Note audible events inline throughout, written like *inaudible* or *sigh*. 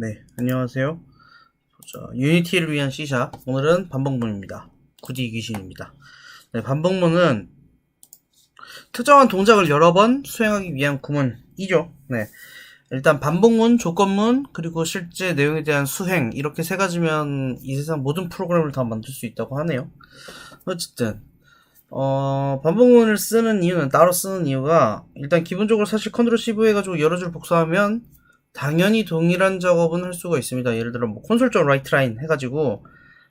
네, 안녕하세요. 자, 유니티를 위한 C샵. 오늘은 반복문입니다. 구디 귀신입니다. 네, 반복문은 특정한 동작을 여러 번 수행하기 위한 구문이죠. 네. 일단 반복문, 조건문, 그리고 실제 내용에 대한 수행 이렇게 세 가지면 이 세상 모든 프로그램을 다 만들 수 있다고 하네요. 어쨌든 어, 반복문을 쓰는 이유는 따로 쓰는 이유가 일단 기본적으로 사실 컨트롤 C V 해가지고 여러 줄 복사하면 당연히 동일한 작업은 할 수가 있습니다. 예를 들어 뭐 콘솔 라이트 라인 해가지고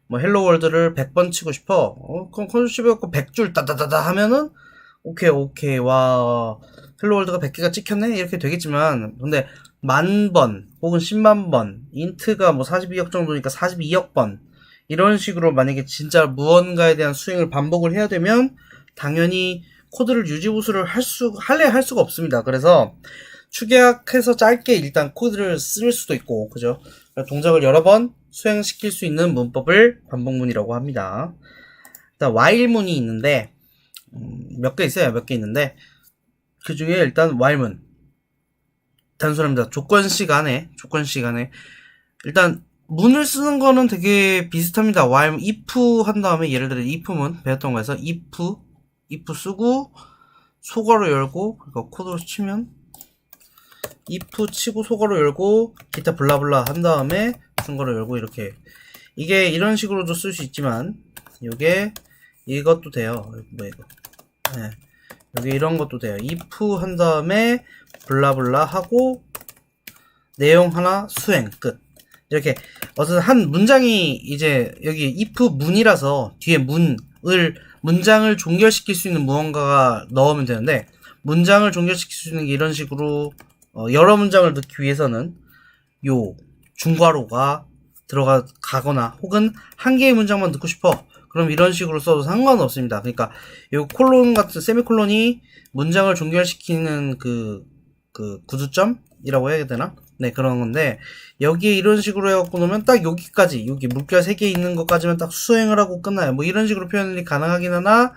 뭐 헬로 월드를 100번 치고 싶어. 어, 그럼 콘솔 C V 갖고 100줄 따다다다 하면은 오케이 오케이 와 헬로 월드가 100개가 찍혔네 이렇게 되겠지만 근데 만 번 혹은 10만 번 인트가 뭐 42억 정도니까 42억 번 이런 식으로 만약에 진짜 무언가에 대한 수행을 반복을 해야 되면 당연히 코드를 유지보수를 할 수, 할래 할 수가 없습니다. 그래서 축약해서 짧게 일단 코드를 쓸 수도 있고, 그죠? 동작을 여러 번 수행시킬 수 있는 문법을 반복문이라고 합니다. 일단 while문이 있는데, 음, 몇개 있어요. 몇 개 있는데, 그 중에 일단 while문. 단순합니다. 조건 시간에, 조건 시간에. 일단 문을 쓰는 거는 되게 비슷합니다. while if 한 다음에 예를 들어 if문 배웠던 거에서 if if 쓰고 소괄호 열고 그러니까 코드로 치면 if 치고 소괄호 열고 기타 블라블라 한 다음에 중괄호 열고 이렇게 이게 이런 식으로도 쓸 수 있지만 이게 이것도 돼요. 뭐 이거 네. 여기 이런 것도 돼요. if 한 다음에 블라블라 하고 내용 하나 수행 끝. 이렇게 어떤 한 문장이 이제 여기 if 문이라서 뒤에 문을 문장을 종결시킬 수 있는 무언가가 넣으면 되는데 문장을 종결시킬 수 있는 게 이런 식으로 어, 여러 문장을 넣기 위해서는 요 중괄호가 들어가 가거나 혹은 한 개의 문장만 넣고 싶어 그럼 이런 식으로 써도 상관없습니다. 그러니까 요 콜론 같은 세미콜론이 문장을 종결시키는 그, 그 구두점이라고 해야 되나? 네, 그런 건데, 여기에 이런 식으로 해갖고 놓으면 딱 여기까지, 여기 물결 3개 있는 것까지만 딱 수행을 하고 끝나요. 뭐 이런 식으로 표현이 가능하긴 하나,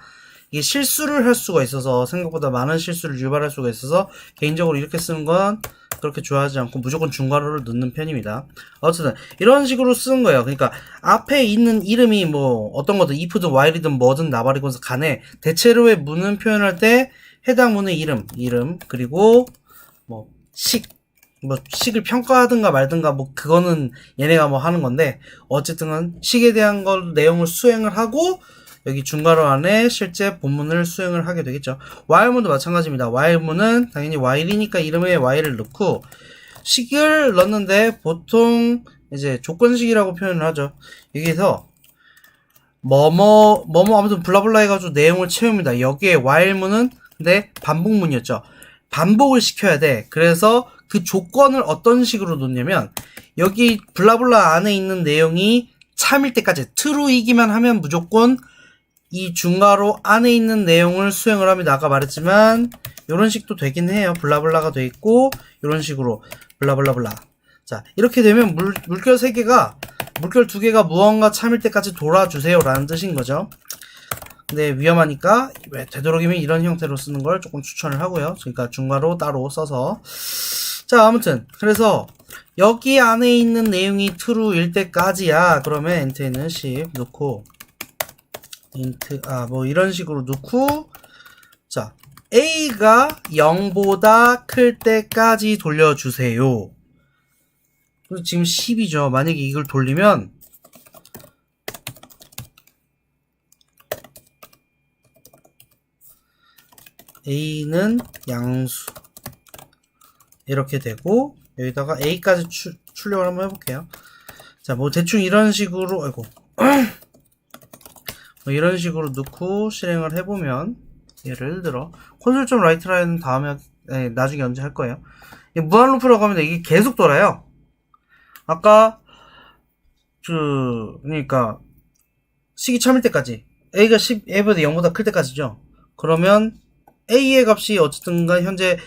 이게 실수를 할 수가 있어서, 생각보다 많은 실수를 유발할 수가 있어서, 개인적으로 이렇게 쓰는 건 그렇게 좋아하지 않고 무조건 중괄호를 넣는 편입니다. 어쨌든, 이런 식으로 쓰는 거예요. 그러니까, 앞에 있는 이름이 뭐, 어떤 것든 if든 while이든 뭐든 나발이건 간에, 대체로의 문은 표현할 때, 해당 문의 이름, 이름, 그리고, 뭐, 식, 뭐 식을 평가하든가 말든가 뭐 그거는 얘네가 뭐 하는 건데 어쨌든 식에 대한 걸 내용을 수행을 하고 여기 중괄호 안에 실제 본문을 수행을 하게 되겠죠. while문도 마찬가지입니다. while문은 당연히 while이니까 이름에 while을 넣고 식을 넣는데 보통 이제 조건식이라고 표현을 하죠. 여기서 뭐뭐 뭐뭐 아무튼 블라블라 해가지고 내용을 채웁니다. 여기에 while문은 근데 반복문이었죠. 반복을 시켜야 돼. 그래서 그 조건을 어떤 식으로 놓냐면 여기 블라블라 안에 있는 내용이 참일 때까지 true이기만 하면 무조건 이 중괄호 안에 있는 내용을 수행을 합니다. 아까 말했지만 이런 식도 되긴 해요. 블라블라가 돼 있고 이런 식으로 블라블라블라. 자 이렇게 되면 물, 물결 3개가 물결 2개가 무언가 참일 때까지 돌아주세요 라는 뜻인 거죠. 근데 위험하니까 왜 되도록이면 이런 형태로 쓰는 걸 조금 추천을 하고요. 그러니까 중괄호 따로 써서 자 아무튼 그래서 여기 안에 있는 내용이 true일 때까지야 그러면 엔트에는 10 넣고 int 아뭐 이런 식으로 넣고 자 a가 0보다 클 때까지 돌려주세요. 지금 10이죠. 만약에 이걸 돌리면 a는 양수. 이렇게 되고 여기다가 a까지 추, 출력을 한번 해볼게요. 자 뭐 대충 이런 식으로 아이고. 뭐 *clears throat* 이런 식으로 넣고 실행을 해보면 예를 들어 콘솔 라이트 라인 다음에 네, 나중에 언제 할 거예요 무한 루프라고 하면 이게 계속 돌아요 아까 그 그러니까 시기 참일 때까지 a가 10 a보다 0보다 클 때까지죠 그러면 a의 값이 어쨌든 간 현재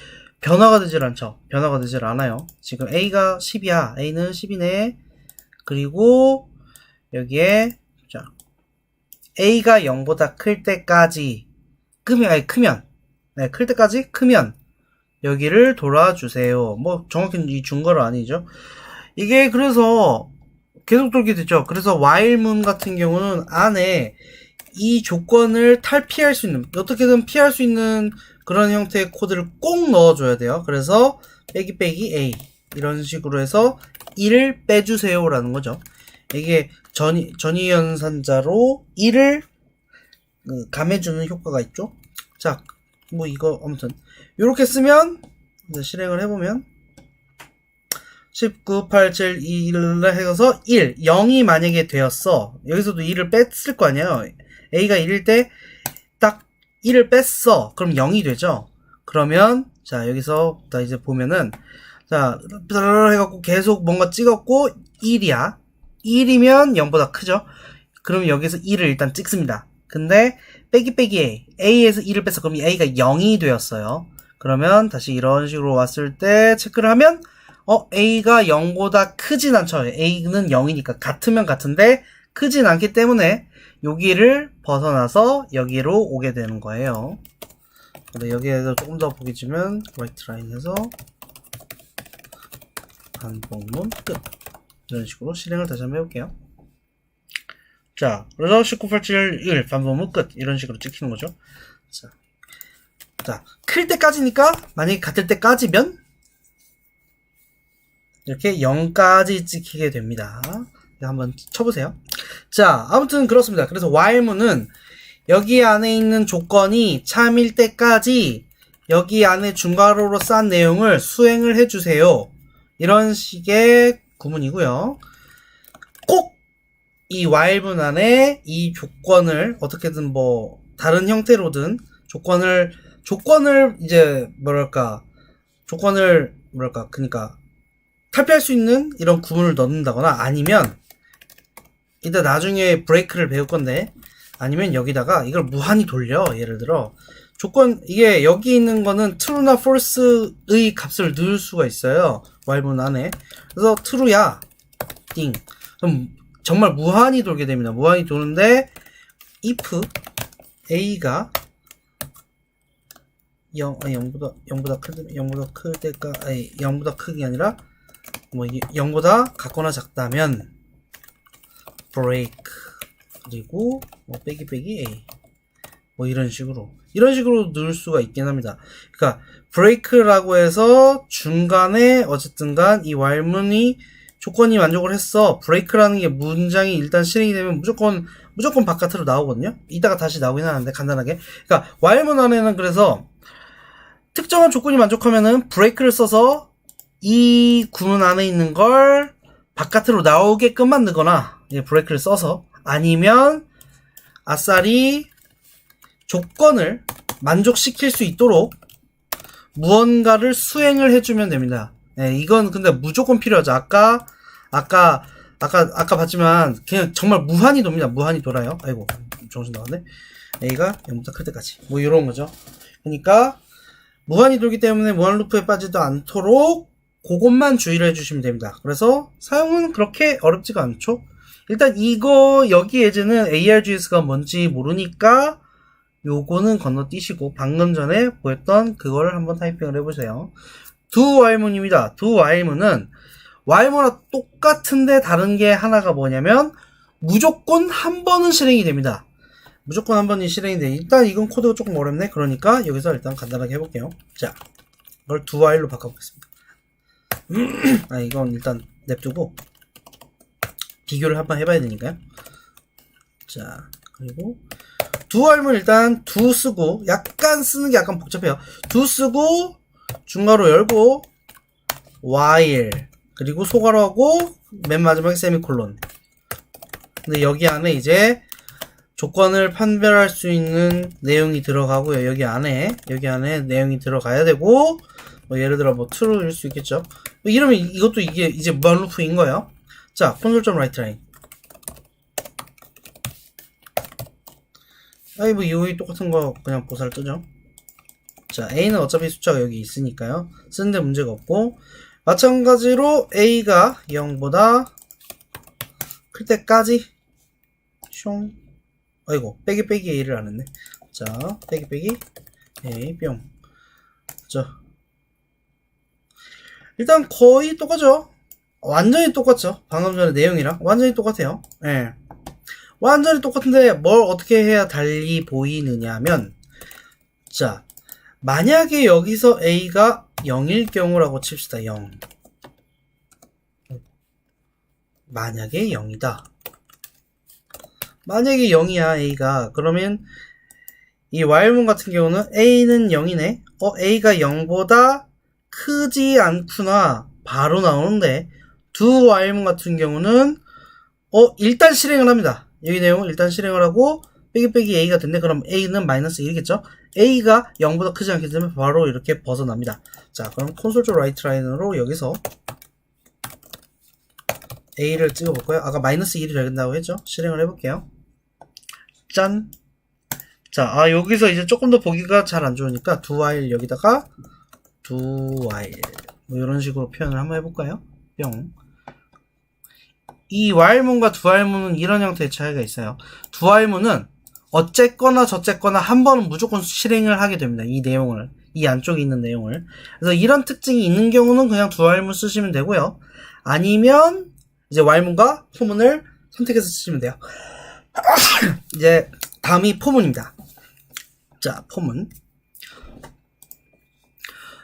변화가 되질 않죠. 변화가 되질 않아요. 지금 A가 10이야. A는 10이네. 그리고 여기에 자 A가 0보다 클 때까지 크면 아니 크면 네, 클 때까지 크면 여기를 돌아주세요. 뭐 정확히는 이 중괄호 아니죠. 이게 그래서 계속 돌게 되죠. 그래서 while문 같은 경우는 안에 이 조건을 탈피할 수 있는 어떻게든 피할 수 있는 그런 형태의 코드를 꼭 넣어줘야 돼요. 그래서 빼기 빼기 a 이런 식으로 해서 1을 빼주세요라는 거죠. 이게 전이 전이연산자로 1을 그, 감해주는 효과가 있죠. 자, 뭐 이거 아무튼 이렇게 쓰면 실행을 해보면 19, 8, 7, 2, 1을 해서 1, 0이 만약에 되었어. 여기서도 1을 뺐을 거 아니에요. A가 1일 때 딱 1을 뺐어. 그럼 0이 되죠. 그러면 자 여기서 다 이제 보면은 자 해갖고 계속 뭔가 찍었고 1이야. 1이면 0보다 크죠. 그럼 여기서 1을 일단 찍습니다. 근데 빼기 빼기 A A에서 1을 뺐어. 그럼 A가 0이 되었어요. 그러면 다시 이런 식으로 왔을 때 체크를 하면 어 A가 0보다 크진 않죠. A는 0이니까 같으면 같은데 크진 않기 때문에 여기를 벗어나서 여기로 오게 되는 거예요. 근데 여기에서 조금 더 보기 주면 라이트 라인에서 반복문 끝 이런 식으로 실행을 다시 한번 해볼게요. 자, 그래서 19871 반복문 끝 이런 식으로 찍히는 거죠. 자, 자, 클 때까지니까 만약에 같을 때까지면 이렇게 0까지 찍히게 됩니다. 네, 한번 쳐보세요. 자, 아무튼 그렇습니다. 그래서 while문은 여기 안에 있는 조건이 참일 때까지 여기 안에 중괄호로 싼 내용을 수행을 해주세요. 이런 식의 구문이고요. 꼭 이 while문 안에 이 조건을 어떻게든 뭐 다른 형태로든 조건을 조건을 이제 뭐랄까 조건을 뭐랄까 그러니까 탈피할 수 있는 이런 구문을 넣는다거나 아니면 이따 나중에 브레이크를 배울 건데 아니면 여기다가 이걸 무한히 돌려 예를 들어 조건 이게 여기 있는 거는 true나 false의 값을 넣을 수가 있어요 while문 안에. 그래서 true야 띵. 그럼 정말 무한히 돌게 됩니다. 무한히 도는데 if a가 0, 아니 0보다 0보다 클 0보다 클 때가 아니 0보다 크기 아니라 뭐 이게 0보다 같거나 작다면 break. 그리고 뭐 빼기 빼기 a. 뭐 이런 식으로 이런 식으로 넣을 수가 있긴 합니다. 그러니까 break라고 해서 중간에 어쨌든간 이 while문이 조건이 만족을 했어. break라는 게 문장이 일단 실행이 되면 무조건 무조건 바깥으로 나오거든요. 이따가 다시 나오긴 하는데 간단하게. 그러니까 while문 안에는 그래서 특정한 조건이 만족하면은 break를 써서 이 구문 안에 있는 걸 바깥으로 나오게끔 만들거나 예, 브레이크를 써서 아니면 아싸리 조건을 만족시킬 수 있도록 무언가를 수행을 해주면 됩니다. 예, 이건 근데 무조건 필요하죠. 아까 아까 아까 아까 봤지만 그냥 정말 무한히 돕니다. 무한히 돌아요. 아이고 정신 나갔네. A가 0부터 클 때까지 뭐 이런 거죠. 그러니까 무한히 돌기 때문에 무한 루프에 빠지도 않도록 그것만 주의를 해주시면 됩니다. 그래서 사용은 그렇게 어렵지가 않죠. 일단 이거 여기 예제는 ARGS가 뭔지 모르니까 요거는 건너뛰시고 방금 전에 보였던 그거를 한번 타이핑을 해보세요. 두 와일문입니다. 두 와일문은 와일문과 똑같은데 다른 게 하나가 뭐냐면 무조건 한 번은 실행이 됩니다. 무조건 한 번이 실행이 돼. 일단 이건 코드가 조금 어렵네. 그러니까 여기서 일단 간단하게 해볼게요. 자, 이걸 두 와일로 바꿔보겠습니다. *clears throat* 아 이건 일단 냅두고 비교를 한번 해봐야 되니까요. 자 그리고 두 알문 일단 두 쓰고 약간 쓰는 게 약간 복잡해요. 두 쓰고 중괄호 열고 while 그리고 소괄호하고 맨 마지막에 세미콜론. 근데 여기 안에 이제 조건을 판별할 수 있는 내용이 들어가고요. 여기 안에 여기 안에 내용이 들어가야 되고 뭐 예를 들어 뭐 true일 수 있겠죠. 뭐 이러면 이- 이것도 이게 이제 무한 루프인 거예요. 자, 콘솔.write 라이트 라인. 아이 뭐 이거이 똑같은 거 그냥 보살 뜨죠. 자, a는 어차피 숫자가 여기 있으니까요. 쓰는데 문제가 없고 마찬가지로 a가 0보다 클 때까지 숑 아이고 빼기 빼기 a를 안 했네. 자, 빼기 빼기 a 뿅. 자, 일단 거의 똑같죠. 완전히 똑같죠. 방금 전에 내용이랑 완전히 똑같아요. 예. 완전히 똑같은데 뭘 어떻게 해야 달리 보이느냐면 자 만약에 여기서 a가 0일 경우라고 칩시다. 0. 만약에 0이다. 만약에 0이야 a가 그러면 이 while문 같은 경우는 a는 0이네. 어 a가 0보다 크지 않구나. 바로 나오는데 두 while문 같은 경우는 어 일단 실행을 합니다. 여기 내용 일단 실행을 하고 빼기 빼기 a가 됐네. 그럼 a는 마이너스 1이겠죠? a가 0보다 크지 않기 때문에 바로 이렇게 벗어납니다. 자, 그럼 콘솔 쪽 라이트 라인으로 여기서 a를 찍어볼까요? 아까 마이너스 1이 되겠다고 했죠? 실행을 해볼게요. 짠! 자, 아, 여기서 이제 조금 더 보기가 잘 안 좋으니까 두 while 여기다가 두 while 뭐 이런 식으로 표현을 한번 해볼까요? 뿅. 이 while문과 두 while문은 이런 형태의 차이가 있어요. 두 while문은 어쨌거나 저쨌거나 한 번은 무조건 실행을 하게 됩니다. 이 내용을. 이 안쪽에 있는 내용을. 그래서 이런 특징이 있는 경우는 그냥 두 while문 쓰시면 되고요. 아니면 이제 while문과 포문을 선택해서 쓰시면 돼요. *coughs* 이제 다음이 포문입니다. 자, 포문.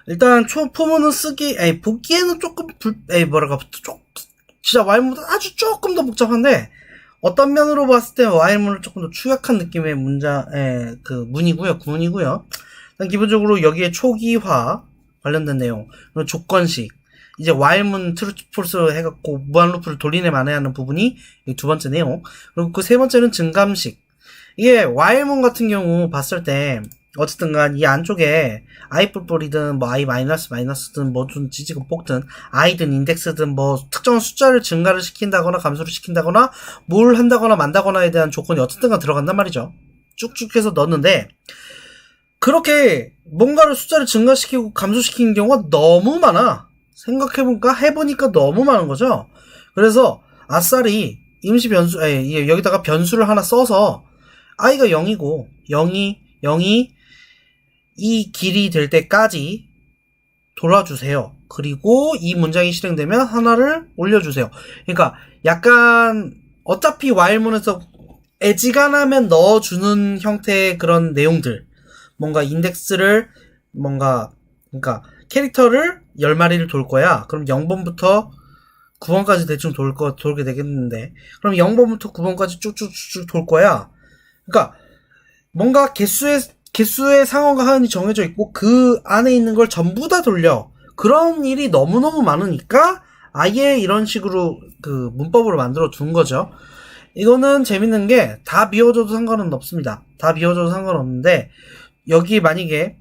일단 초 포문은 쓰기, 에이, 보기에는 조금 불, 에이, 뭐랄까, 좀, 진짜 와일문보다 아주 조금 더 복잡한데, 어떤 면으로 봤을 때 와일문은 조금 더 추격한 느낌의 문자, 에, 그, 문이고요, 구문이고요. 기본적으로 여기에 초기화 관련된 내용, 조건식, 이제 와일문 트루트 폴스 해갖고 무한루프를 돌리네 마네 하는 부분이 이두 번째 내용. 그리고 그 세 번째는 증감식. 이게 와일문 같은 경우 봤을 때 어쨌든 간 이 안쪽에 i 뿔뿔이든 뭐 i 마이너스 마이너스든 뭐든 지지고 볶든 i든 인덱스든 뭐 특정한 숫자를 증가를 시킨다거나 감소를 시킨다거나 뭘 한다거나 만다거나에 대한 조건이 어쨌든 간 들어간단 말이죠. 쭉쭉 해서 넣었는데 그렇게 뭔가를 숫자를 증가시키고 감소시키는 경우가 너무 많아. 생각해보니까 해보니까 너무 많은 거죠. 그래서 아싸리 임시 변수, 에 여기다가 변수를 하나 써서 i가 0이고 0이 0이 이 길이 될 때까지 돌아주세요. 그리고 이 문장이 실행되면 하나를 올려주세요. 그러니까 약간 어차피 while문에서 애지간하면 넣어주는 형태의 그런 내용들 뭔가 인덱스를 뭔가 그러니까 캐릭터를 10마리를 돌 거야. 그럼 0번부터 9번까지 대충 돌 거, 돌게 되겠는데. 그럼 0번부터 9번까지 쭉쭉쭉 돌 거야. 그러니까 뭔가 개수의 개수의 상어가 하은이 정해져 있고 그 안에 있는 걸 전부 다 돌려. 그런 일이 너무너무 많으니까 아예 이런 식으로 그 문법으로 만들어 둔 거죠. 이거는 재밌는 게 다 비워줘도 상관은 없습니다. 다 비워줘도 상관없는데 여기 만약에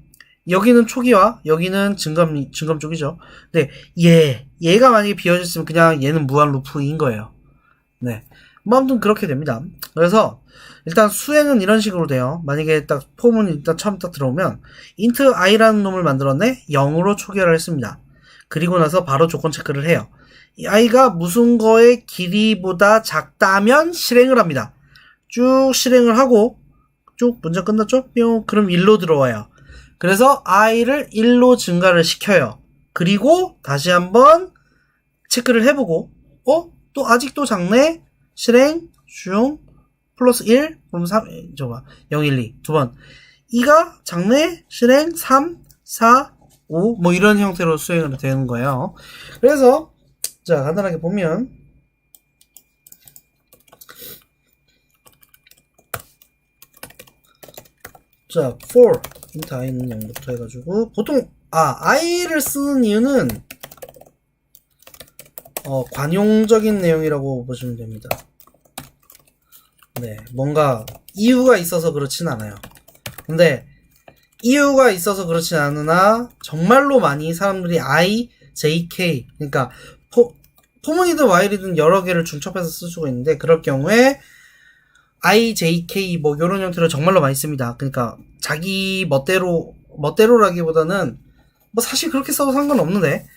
여기는 초기화, 여기는 증감 증감 쪽이죠. 근데 얘 얘가 만약에 비워졌으면 그냥 얘는 무한 루프인 거예요. 네. 뭐 아무튼 그렇게 됩니다. 그래서 일단 수행은 이런 식으로 돼요. 만약에 딱 폼은 일단 처음 딱 들어오면 int i라는 놈을 만들었네 0으로 초기화를 했습니다. 그리고 나서 바로 조건 체크를 해요. 이 i가 무슨 거의 길이보다 작다면 실행을 합니다. 쭉 실행을 하고 쭉 문제 끝났죠? 뿅 그럼 1로 들어와요. 그래서 i를 1로 증가를 시켜요. 그리고 다시 한번 체크를 해보고 어? 또 아직도 작네? 실행 슝 플러스 1 그럼 3 저거 0 1 2 두 번 2가 작네 실행 3 4 5 뭐 이런 형태로 수행을 되는 거예요. 그래서 자 간단하게 보면 자 for int i는 0부터 해가지고 보통 아 i를 쓰는 이유는 어, 관용적인 내용이라고 보시면 됩니다. 네, 뭔가 이유가 있어서 그렇진 않아요. 근데 이유가 있어서 그렇진 않으나 정말로 많이 사람들이 I, JK 그러니까 포, 포문이든 와일이든 여러 개를 중첩해서 쓸 수가 있는데 그럴 경우에 I, JK 뭐 이런 형태로 정말로 많이 씁니다. 그러니까 자기 멋대로 멋대로라기보다는 뭐 사실 그렇게 써도 상관없는데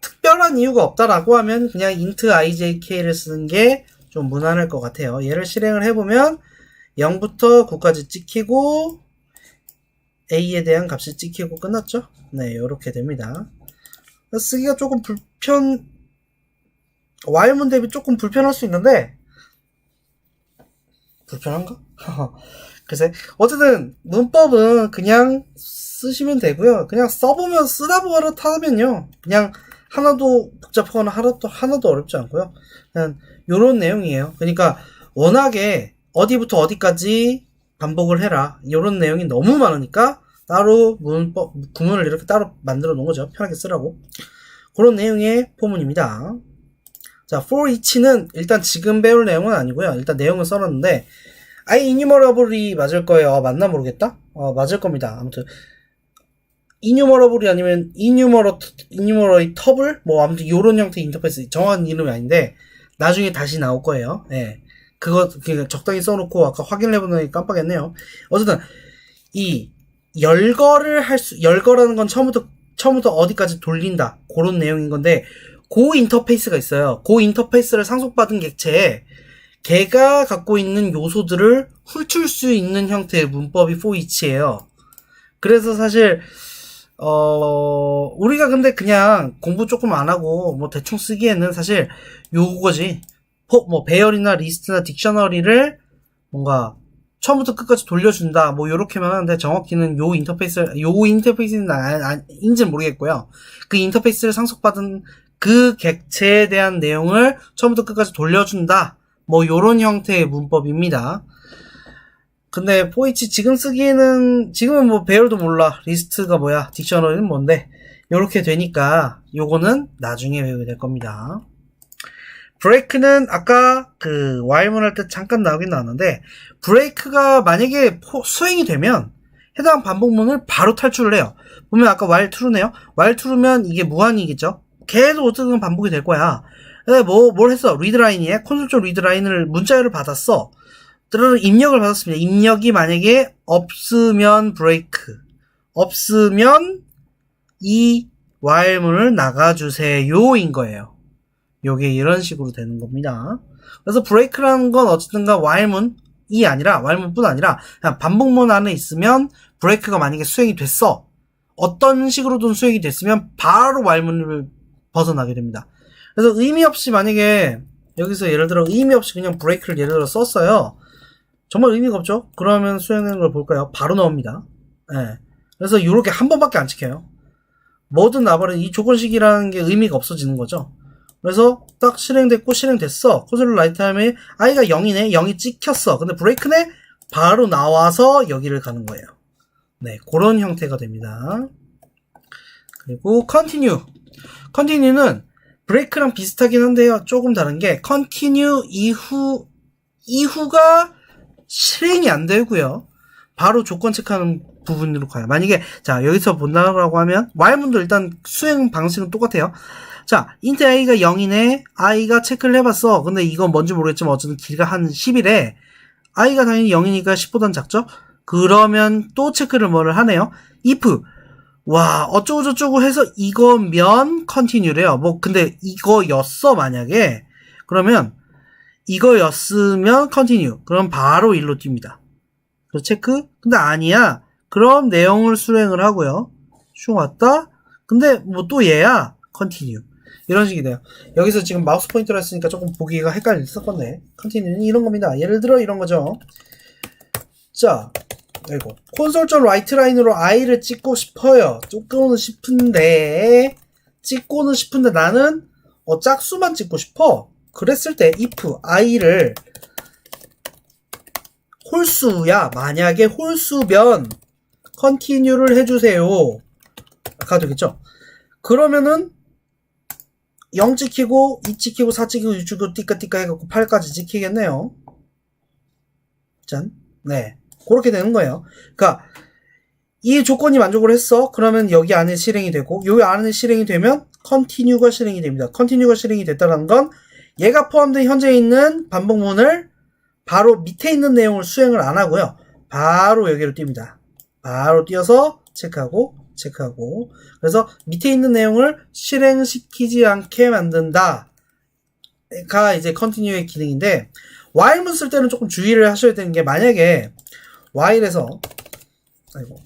특별한 이유가 없다라고 하면 그냥 int ijk를 쓰는 게 좀 무난할 것 같아요. 얘를 실행을 해보면 0부터 9까지 찍히고 a에 대한 값이 찍히고 끝났죠? 네, 이렇게 됩니다. 쓰기가 조금 불편 while문 대비 조금 불편할 수 있는데 불편한가? *laughs* 글쎄 어쨌든 문법은 그냥 쓰시면 되고요. 그냥 써보면 쓰다 버릇하면요. 그냥 하나도 복잡하거나 하나도 하나도 어렵지 않고요. 그냥 요런 내용이에요. 그러니까 워낙에 어디부터 어디까지 반복을 해라. 요런 내용이 너무 많으니까 따로 문법 구문을 이렇게 따로 만들어 놓은 거죠. 편하게 쓰라고. 그런 내용의 포문입니다. 자, for each는 일단 지금 배울 내용은 아니고요. 일단 내용은 써놨는데 I innumerable이 맞을 거예요. 아, 맞나 모르겠다. 어, 맞을 겁니다. 아무튼 innumerable이 아니면 innumerate, innumerable 뭐 아무튼 요런 형태의 인터페이스 정확한 이름이 아닌데 나중에 다시 나올 거예요. 예. 그거 그냥 적당히 써놓고 아까 확인을 해보는 게 깜빡했네요. 어쨌든 이 열거를 할 수 열거라는 건 처음부터 처음부터 어디까지 돌린다 그런 내용인 건데 고 인터페이스가 있어요. 고 인터페이스를 상속받은 객체에 걔가 갖고 있는 요소들을 훑을 수 있는 형태의 문법이 each예요. 그래서 사실 어 우리가 근데 그냥 공부 조금 안 하고 뭐 대충 쓰기에는 사실 요거지. 포- 뭐 배열이나 리스트나 딕셔너리를 뭔가 처음부터 끝까지 돌려준다. 뭐 요렇게만 하는데 정확히는 요 인터페이스 요 인터페이스는 아, 아, 인지는 모르겠고요. 그 인터페이스를 상속받은 그 객체에 대한 내용을 처음부터 끝까지 돌려준다. 뭐 요런 형태의 문법입니다 근데 포이치 지금 쓰기에는 지금은 뭐 배열도 몰라 리스트가 뭐야 딕셔너리는 뭔데 요렇게 되니까 요거는 나중에 외우게 될 겁니다 브레이크는 아까 그 와일문 할 때 잠깐 나오긴 나왔는데 브레이크가 만약에 포- 수행이 되면 해당 반복문을 바로 탈출을 해요. 보면 아까 while true네요. while true면 이게 무한이겠죠. 계속 어떻게든 반복이 될 거야. 근데 뭐, 뭘 했어? 리드라인이에 콘솔 쪽 리드라인을 문자열을 받았어. 들은 입력을 받았습니다. 입력이 만약에 없으면 브레이크, 없으면 이 while문을 나가주세요인 거예요. 요게 이런 식으로 되는 겁니다. 그래서 브레이크라는 건 어쨌든가 while문이 아니라 while문뿐 아니라 반복문 안에 있으면 브레이크가 만약에 수행이 됐어. 어떤 식으로든 수행이 됐으면 바로 while문을 벗어나게 됩니다. 그래서 의미 없이 만약에 여기서 예를 들어 의미 없이 그냥 브레이크를 예를 들어 썼어요. 정말 의미가 없죠? 그러면 수행되는 걸 볼까요? 바로 나옵니다. 예. 그래서 이렇게 한 번밖에 안 찍혀요. 뭐든 나버린 이 조건식이라는 게 의미가 없어지는 거죠. 그래서 딱 실행됐고 실행됐어. 콘솔 라이트 타임에 i가 0이네. 0이 찍혔어. 근데 브레이크네. 바로 나와서 여기를 가는 거예요. 네, 그런 형태가 됩니다. 그리고 continue. continue는 브레이크랑 비슷하긴 한데요. 조금 다른 게 continue 이후 이후가 실행이 안 되고요. 바로 조건 체크하는 부분으로 가요. 만약에 자 여기서 본다라고 하면 while문도 일단 수행 방식은 똑같아요. 자, int i가 0이네. i가 체크를 해봤어. 근데 이건 뭔지 모르겠지만 어쨌든 길이가 한 10이래. i가 당연히 0이니까 10보단 작죠? 그러면 또 체크를 뭐를 하네요. if 와 어쩌고 저쩌고 해서 이거면 continue래요. 뭐 근데 이거였어 만약에 그러면 이거였으면 continue. 그럼 바로 일로 뜁니다. 그래서 체크? 근데 아니야. 그럼 내용을 수행을 하고요. 슝 왔다. 근데 뭐 또 얘야. continue. 이런 식이 돼요. 여기서 지금 마우스 포인터를 했으니까 조금 보기가 헷갈렸을 건데. continue는 이런 겁니다. 예를 들어 이런 거죠. 자, 아이고. 콘솔.write 라이트 라인으로 i를 찍고 싶어요. 찍고는 싶은데, 찍고는 싶은데 나는 어, 짝수만 찍고 싶어. 그랬을 때 if i를 홀수야. 만약에 홀수면 continue를 해주세요. 가 되겠죠? 그러면은 0 찍히고 2 찍히고 4 찍히고 6 찍히고 띠까 띠까 해갖고 8까지 찍히겠네요. 짠. 네. 그렇게 되는 거예요. 그러니까 이 조건이 만족을 했어. 그러면 여기 안에 실행이 되고 여기 안에 실행이 되면 continue가 실행이 됩니다. continue가 실행이 됐다는 건 얘가 포함된 현재 있는 반복문을 바로 밑에 있는 내용을 수행을 안 하고요. 바로 여기로 뜁니다. 바로 뛰어서 체크하고 체크하고 그래서 밑에 있는 내용을 실행시키지 않게 만든다. 가 이제 continue의 기능인데 while문 쓸 때는 조금 주의를 하셔야 되는 게 만약에 while에서 아이고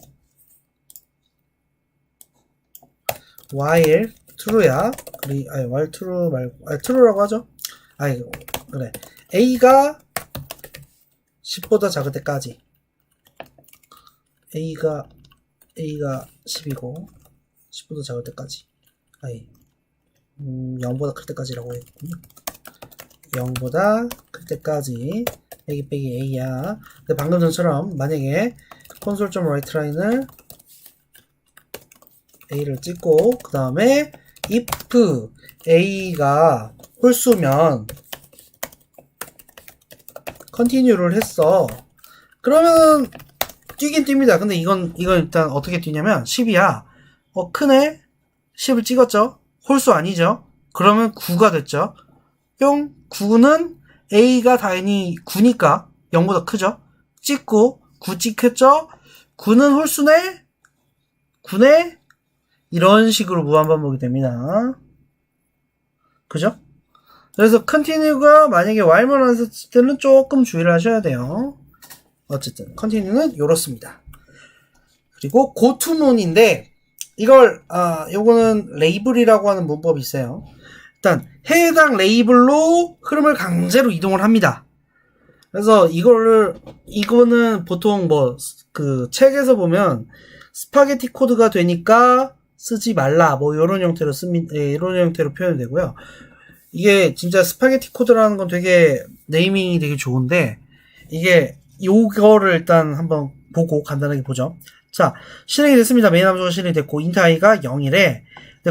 while true야. 그리 아니 while true 말고 아 true라고 하죠. 아니, 그래. A가 10보다 작을 때까지. A가, A가 10이고, 10보다 작을 때까지. 아니, 음, 0보다 클 때까지라고 했군요. 0보다 클 때까지. 빼기 빼기 A야. 근데 방금 전처럼, 만약에 콘솔 점 라이트 라인을 A를 찍고, 그 다음에 if A가 홀수면 컨티뉴를 했어. 그러면 뛰긴 뜁니다. 근데 이건 이건 일단 어떻게 뛰냐면 10이야. 어 크네. 10을 찍었죠. 홀수 아니죠. 그러면 9가 됐죠. 뿅 9는 A가 당연히 9니까 0보다 크죠. 찍고 9 찍혔죠. 9는 홀수네. 9네. 이런 식으로 무한 반복이 됩니다. 그죠? 그래서 컨티뉴가 만약에 while만 안 썼을 때는 조금 주의를 하셔야 돼요. 어쨌든 컨티뉴는 이렇습니다. 그리고 고투문인데 이걸 아 요거는 레이블이라고 하는 문법이 있어요. 일단 해당 레이블로 흐름을 강제로 이동을 합니다. 그래서 이거를 이거는 보통 뭐 그 책에서 보면 스파게티 코드가 되니까 쓰지 말라 뭐 이런 형태로. 예, 이런 형태로 표현이 되고요. 이게 진짜 스파게티 코드라는 건 되게 네이밍이 되게 좋은데 이게 요거를 일단 한번 보고 간단하게 보죠. 자, 실행이 됐습니다. 메인 함수가 실행이 됐고 인트 i가 0이래.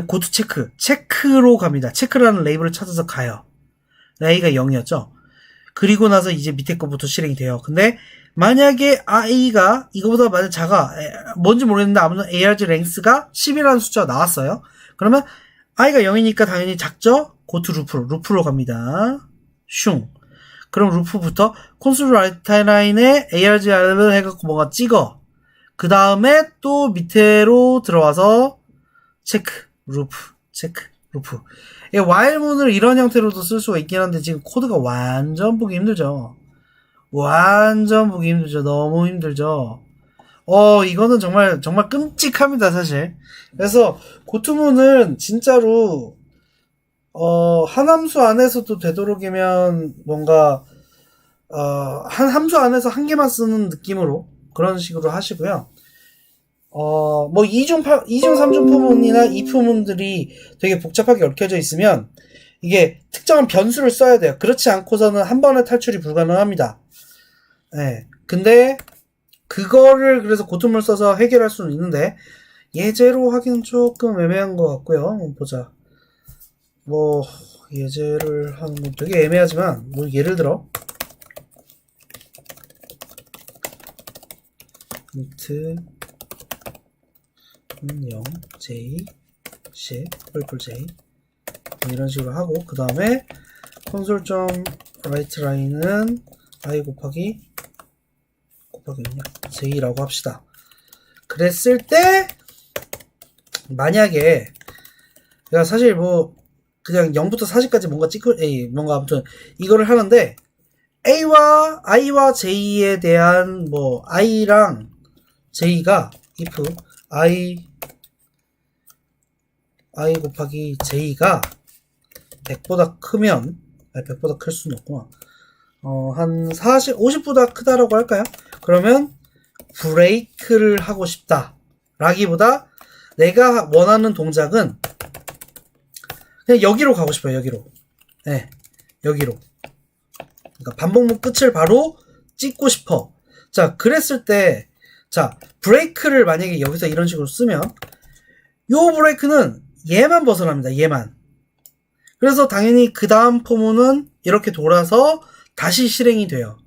고투 체크, 체크로 갑니다. 체크라는 레이블을 찾아서 가요. i가 0이었죠. 그리고 나서 이제 밑에 거부터 실행이 돼요. 근데 만약에 i가 이거보다 만약 작아, 에, 뭔지 모르겠는데 아무튼 arg 랭스가 10이라는 숫자가 나왔어요. 그러면 i가 0이니까 당연히 작죠? 고투 루프로, 루프로 갑니다. 슝. 그럼 루프부터 콘솔 라이트 라인에 ARGR을 해갖고 뭔가 찍어. 그 다음에 또 밑으로 들어와서 체크, 루프, 체크, 루프. 이 와일문을 이런 형태로도 쓸 수가 있긴 한데 지금 코드가 완전 보기 힘들죠. 완전 보기 힘들죠. 너무 힘들죠. 어, 이거는 정말, 정말 끔찍합니다, 사실. 그래서 고투문은 진짜로 어, 한 함수 안에서도 되도록이면 뭔가, 어, 한 함수 안에서 한 개만 쓰는 느낌으로 그런 식으로 하시고요. 어, 뭐, 이중, 파, 이중, 삼중 포문이나 이 포문들이 되게 복잡하게 얽혀져 있으면 이게 특정한 변수를 써야 돼요. 그렇지 않고서는 한 번에 탈출이 불가능합니다. 네. 근데, 그거를 그래서 고tum을 써서 해결할 수는 있는데, 예제로 하기는 조금 애매한 것 같고요. 보자. 뭐 예제를 하는 건 되게 애매하지만 뭐 예를 들어. 인트 0 j 10 펄플 j. 이런 식으로 하고 그 다음에 콘솔 점 라이트 라인은 i 곱하기 곱하기 j라고 합시다. 그랬을 때 만약에 내가 사실 뭐 그냥 0부터 40까지 뭔가 찍을, 에이, 뭔가 아무튼 이거를 하는데 A와 I와 J에 대한 뭐 I랑 J가 if I I 곱하기 J가 100보다 크면 아니 100보다 클 수는 없구나. 어, 한 40, 50보다 크다라고 할까요? 그러면 브레이크를 하고 싶다. 라기보다 내가 원하는 동작은 그냥 여기로 가고 싶어요, 여기로. 네, 여기로. 그러니까 반복문 끝을 바로 찍고 싶어. 자, 그랬을 때, 자, 브레이크를 만약에 여기서 이런 식으로 쓰면, 요 브레이크는 얘만 벗어납니다, 얘만. 그래서 당연히 그 다음 포문은 이렇게 돌아서 다시 실행이 돼요.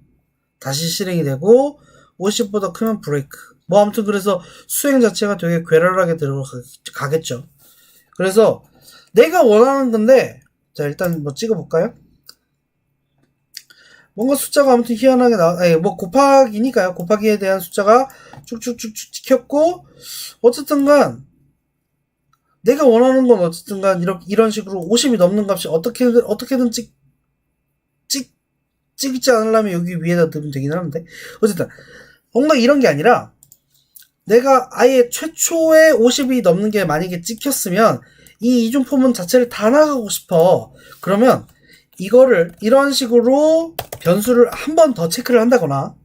다시 실행이 되고, 50보다 크면 브레이크. 뭐 아무튼 그래서 수행 자체가 되게 괴랄하게 들어가겠죠. 그래서 내가 원하는 건데. 자 일단 뭐 찍어볼까요? 뭔가 숫자가 아무튼 희한하게 나와 아니 뭐 곱하기니까요. 곱하기에 대한 숫자가 쭉쭉쭉쭉 찍혔고 어쨌든간 내가 원하는 건 어쨌든간 이렇게 이런 식으로 50이 넘는 값이 어떻게든 어떻게든 찍, 찍 찍지 않으려면 여기 위에다 넣으면 되긴 하는데. 어쨌든 뭔가 이런 게 아니라 내가 아예 최초에 50이 넘는 게 만약에 찍혔으면 이 이중 포문 자체를 다 나가고 싶어. 그러면 이거를 이런 식으로 변수를 한 번 더 체크를 한다거나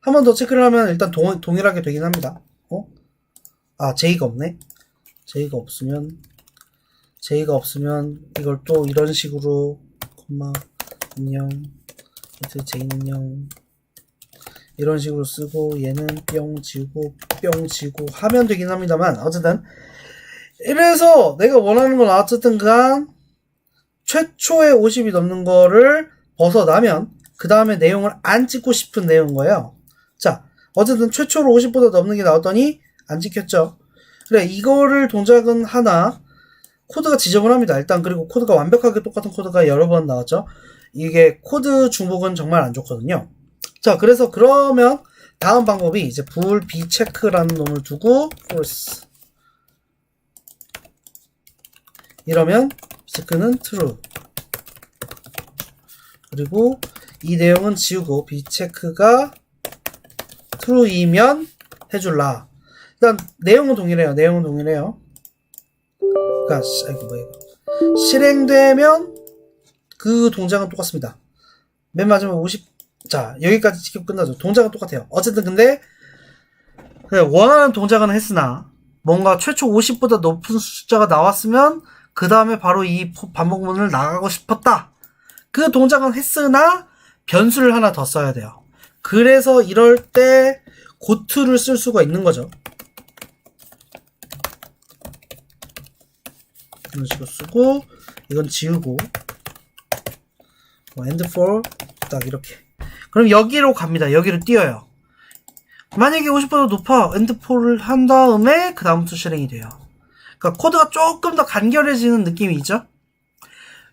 한 번 더 체크를 하면 일단 동, 동일하게 되긴 합니다. 어? 아, J가 없네. J가 없으면 J가 없으면 이걸 또 이런 식으로 콤마 안녕 이트 J는 0 이런 식으로 쓰고 얘는 뿅 지우고 뿅 지우고 하면 되긴 합니다만 어쨌든 이래서 내가 원하는 건 어쨌든 간 최초의 50이 넘는 거를 벗어나면 그 다음에 내용을 안 찍고 싶은 내용인 거예요. 자, 어쨌든 최초로 50보다 넘는 게 나왔더니 안 찍혔죠. 그래, 이거를 동작은 하나 코드가 지저분합니다. 일단 그리고 코드가 완벽하게 똑같은 코드가 여러 번 나왔죠. 이게 코드 중복은 정말 안 좋거든요. 자, 그래서 그러면 다음 방법이 이제 불 비체크라는 놈을 두고 false 이러면 비체크는 true. 그리고 이 내용은 지우고 비체크가 true이면 해줄라. 일단 내용은 동일해요. 내용은 동일해요. 그니까 아이고 뭐야 이거. 실행되면 그 동작은 똑같습니다. 맨 마지막 50 자, 여기까지 지금 끝나죠. 동작은 똑같아요. 어쨌든 근데 원하는 동작은 했으나 뭔가 최초 50보다 높은 숫자가 나왔으면 그 다음에 바로 이 포- 반복문을 나가고 싶었다. 그 동작은 했으나 변수를 하나 더 써야 돼요. 그래서 이럴 때 고트를 쓸 수가 있는 거죠. 이런 식으로 쓰고 이건 지우고 뭐 end for 딱 이렇게 그럼 여기로 갑니다. 여기로 뛰어요. 만약에 50보다 높아 엔드폴을 한 다음에 그 다음부터 실행이 돼요. 그러니까 코드가 조금 더 간결해지는 느낌이 있죠?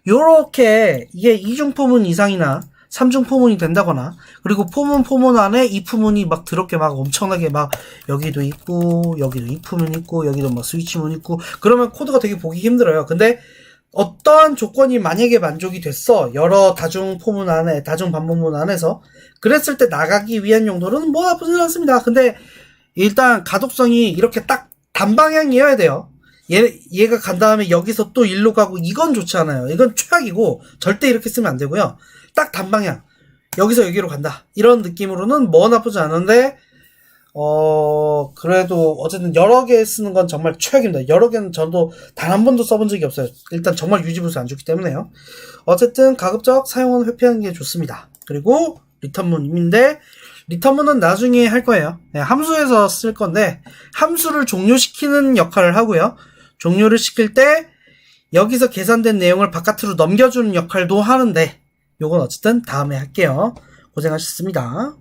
요렇게 이게 이중 포문 이상이나 삼중 포문이 된다거나 그리고 포문 포문 안에 이 포문이 막 더럽게 막 엄청나게 막 여기도 있고 여기도 이 포문 있고 여기도 막 스위치 문 있고 그러면 코드가 되게 보기 힘들어요. 근데 어떠한 조건이 만약에 만족이 됐어 여러 다중 포문 안에 다중 반복문 안에서 그랬을 때 나가기 위한 용도로는 뭐 나쁘진 않습니다. 근데 일단 가독성이 이렇게 딱 단방향이어야 돼요. 얘, 얘가 간 다음에 여기서 또 일로 가고 이건 좋지 않아요. 이건 최악이고 절대 이렇게 쓰면 안 되고요. 딱 단방향. 여기서 여기로 간다. 이런 느낌으로는 뭐 나쁘지 않은데 어 그래도 어쨌든 여러 개 쓰는 건 정말 최악입니다. 여러 개는 저도 단 한 번도 써본 적이 없어요. 일단 정말 유지분수 안 좋기 때문에요. 어쨌든 가급적 사용은 회피하는 게 좋습니다. 그리고 리턴문인데 리턴문은 나중에 할 거예요. 네, 함수에서 쓸 건데 함수를 종료시키는 역할을 하고요. 종료를 시킬 때 여기서 계산된 내용을 바깥으로 넘겨주는 역할도 하는데 요건 어쨌든 다음에 할게요. 고생하셨습니다.